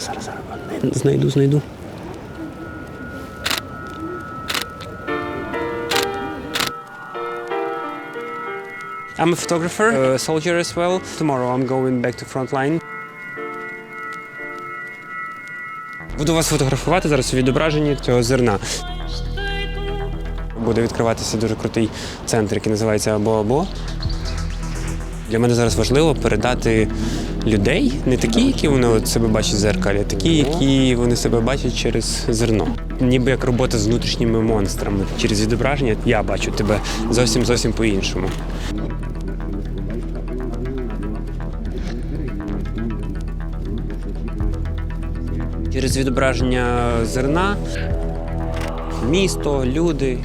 зараз, зараз, зараз. Знайду, знайду. I'm a photographer, a soldier as well. Tomorrow I'm going back to frontline. Буду вас фотографувати зараз у відображенні цього зерна. Буде відкриватися дуже крутий центр, який називається Або-Або. Для мене зараз важливо передати людей, не такі, які вони себе бачать в зеркалі, а такі, які вони себе бачать через зерно. Ніби як робота з внутрішніми монстрами. Через відображення я бачу тебе зовсім зовсім по-іншому. Через відображення зерна, місто, люди.